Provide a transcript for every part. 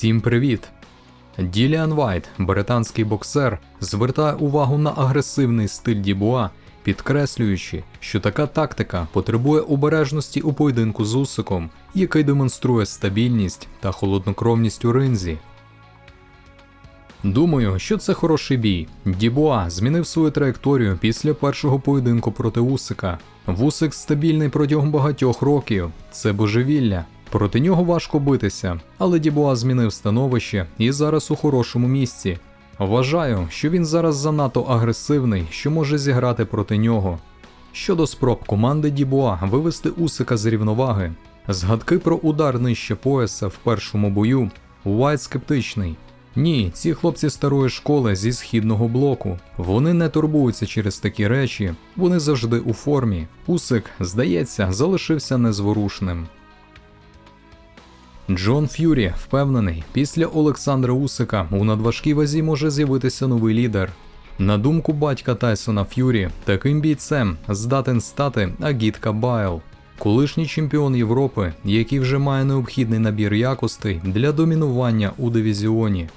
Всім привіт! Діліан Вайт, британський боксер, звертає увагу на агресивний стиль Дібуа, підкреслюючи, що така тактика потребує обережності у поєдинку з Усиком, який демонструє стабільність та холоднокровність у ринзі. Думаю, що це хороший бій. Дібуа змінив свою траєкторію після першого поєдинку проти Усика. Вусик стабільний протягом багатьох років, це божевілля. Проти нього важко битися, але Дібуа змінив становище і зараз у хорошому місці. Вважаю, що він зараз занадто агресивний, що може зіграти проти нього. Щодо спроб команди Дібуа вивести Усика з рівноваги, згадки про удар нижче пояса в першому бою, Уайт скептичний. Ні, ці хлопці старої школи зі східного блоку. Вони не турбуються через такі речі, вони завжди у формі. Усик, здається, залишився незворушним. Джон Ф'юрі впевнений, після Олександра Усика у надважкій вазі може з'явитися новий лідер. На думку батька Тайсона Ф'юрі, таким бійцем здатен стати Агітка Байл, колишній чемпіон Європи, який вже має необхідний набір якостей для домінування у дивізіоні.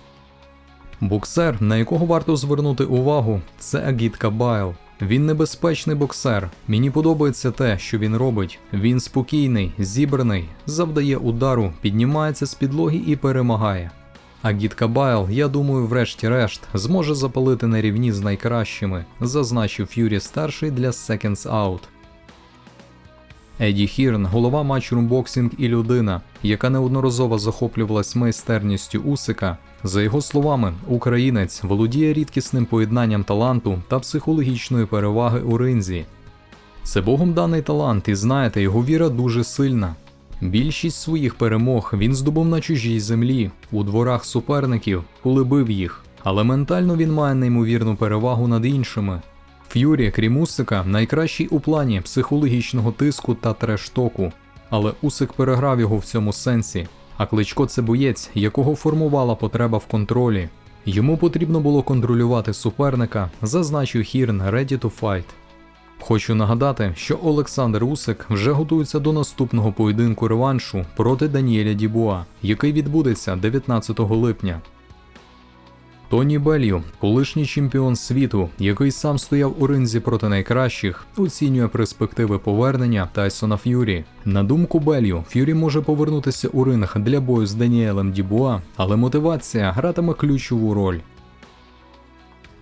Боксер, на якого варто звернути увагу, це Агітка Байл. Він небезпечний боксер. Мені подобається те, що він робить. Він спокійний, зібраний, завдає удару, піднімається з підлоги і перемагає. А Агітка Байл, я думаю, врешті-решт, зможе запалити на рівні з найкращими, зазначив Ф'юрі старший для Seconds Out. Еді Хірн, голова Boxing і людина, яка неодноразово захоплювалась майстерністю Усика. За його словами, українець володіє рідкісним поєднанням таланту та психологічної переваги у ринзі. Це богом даний талант, і знаєте, його віра дуже сильна. Більшість своїх перемог він здобув на чужій землі, у дворах суперників, коли бив їх, але ментально він має неймовірну перевагу над іншими. Ф'юрі, крім Усика, найкращий у плані психологічного тиску та трештоку, але Усик переграв його в цьому сенсі. А кличко це боєць, якого формувала потреба в контролі. Йому потрібно було контролювати суперника, зазначив Хірн Ready to Fight. Хочу нагадати, що Олександр Усик вже готується до наступного поєдинку реваншу проти Даніеля Дібуа, який відбудеться 19 липня. Тоні Беллю, колишній чемпіон світу, який сам стояв у ринзі проти найкращих, оцінює перспективи повернення Тайсона Ф'юрі. На думку Беллю, Ф'юрі може повернутися у ринг для бою з Даніелем Дібуа, але мотивація гратиме ключову роль.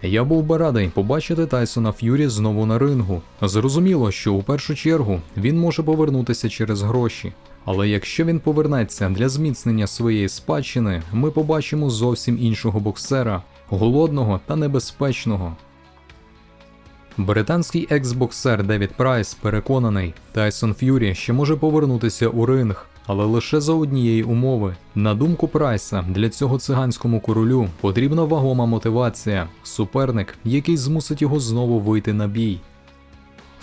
Я був би радий побачити Тайсона Ф'юрі знову на рингу. Зрозуміло, що у першу чергу він може повернутися через гроші. Але якщо він повернеться для зміцнення своєї спадщини, ми побачимо зовсім іншого боксера, голодного та небезпечного. Британський екс-боксер Девід Прайс переконаний, Тайсон Ф'юрі ще може повернутися у ринг, але лише за однієї умови. На думку Прайса, для цього циганському королю потрібна вагома мотивація, суперник, який змусить його знову вийти на бій.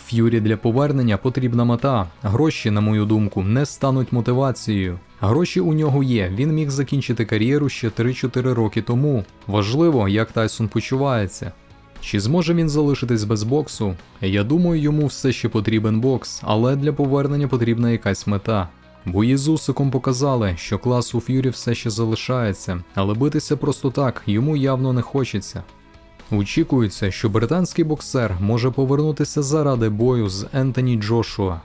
Ф'юрі для повернення потрібна мета. Гроші, на мою думку, не стануть мотивацією. Гроші у нього є. Він міг закінчити кар'єру ще 3-4 роки тому. Важливо, як Тайсон почувається. Чи зможе він залишитись без боксу? Я думаю, йому все ще потрібен бокс, але для повернення потрібна якась мета. Бої з Усиком показали, що клас у Ф'юрі все ще залишається, але битися просто так йому явно не хочеться. Очікується, що британський боксер може повернутися заради бою з Ентоні Джошуа.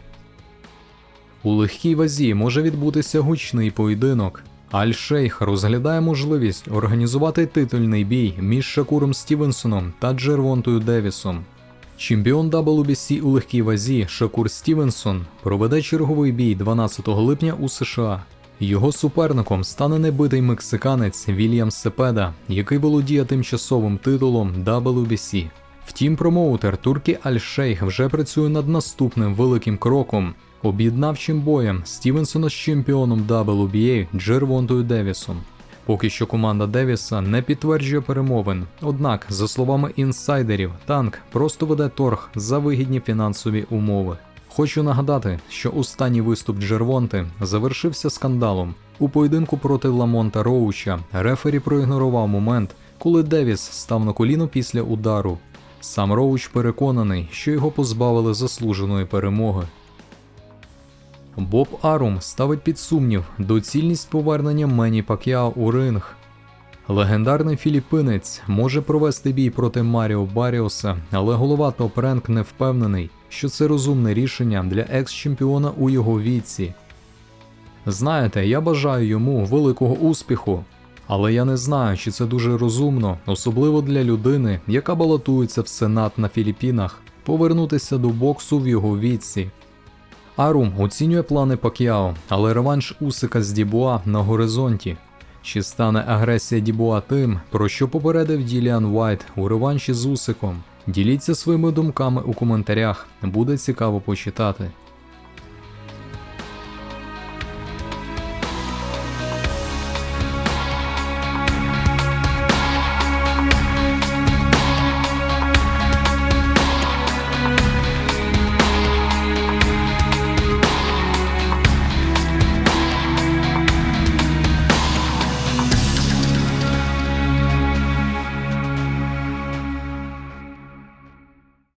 У легкій вазі може відбутися гучний поєдинок. Аль-Шейх розглядає можливість організувати титульний бій між Шакуром Стівенсоном та Джервонтою Девісом. Чемпіон WBC у легкій вазі Шакур Стівенсон проведе черговий бій 12 липня у США. Його суперником стане небитий мексиканець Вільям Сепеда, який володіє тимчасовим титулом WBC. Втім, промоутер Туркі Аль-Шейх вже працює над наступним великим кроком об'єднавчим боєм Стівенсона з чемпіоном WBA Джервонтою Девісом. Поки що команда Девіса не підтверджує перемовин. Однак, за словами інсайдерів, танк просто веде торг за вигідні фінансові умови. Хочу нагадати, що останній виступ Джервонти завершився скандалом. У поєдинку проти Ламонта Роуча рефері проігнорував момент, коли Девіс став на коліно після удару. Сам Роуч переконаний, що його позбавили заслуженої перемоги. Боб Арум ставить під сумнів доцільність повернення Мені Пак'яо у ринг. Легендарний філіппинець може провести бій проти Маріо Баріоса, але голова Топ Ренк не впевнений, що це розумне рішення для екс-чемпіона у його віці. Знаєте, я бажаю йому великого успіху, але я не знаю, чи це дуже розумно, особливо для людини, яка балотується в Сенат на Філіппінах, повернутися до боксу в його віці. Арум оцінює плани Пак'яо, але реванш Усика з Дібуа на горизонті. Чи стане агресія Дібуа тим, про що попередив Діліан Вайт у реванші з Усиком? Діліться своїми думками у коментарях, буде цікаво почитати.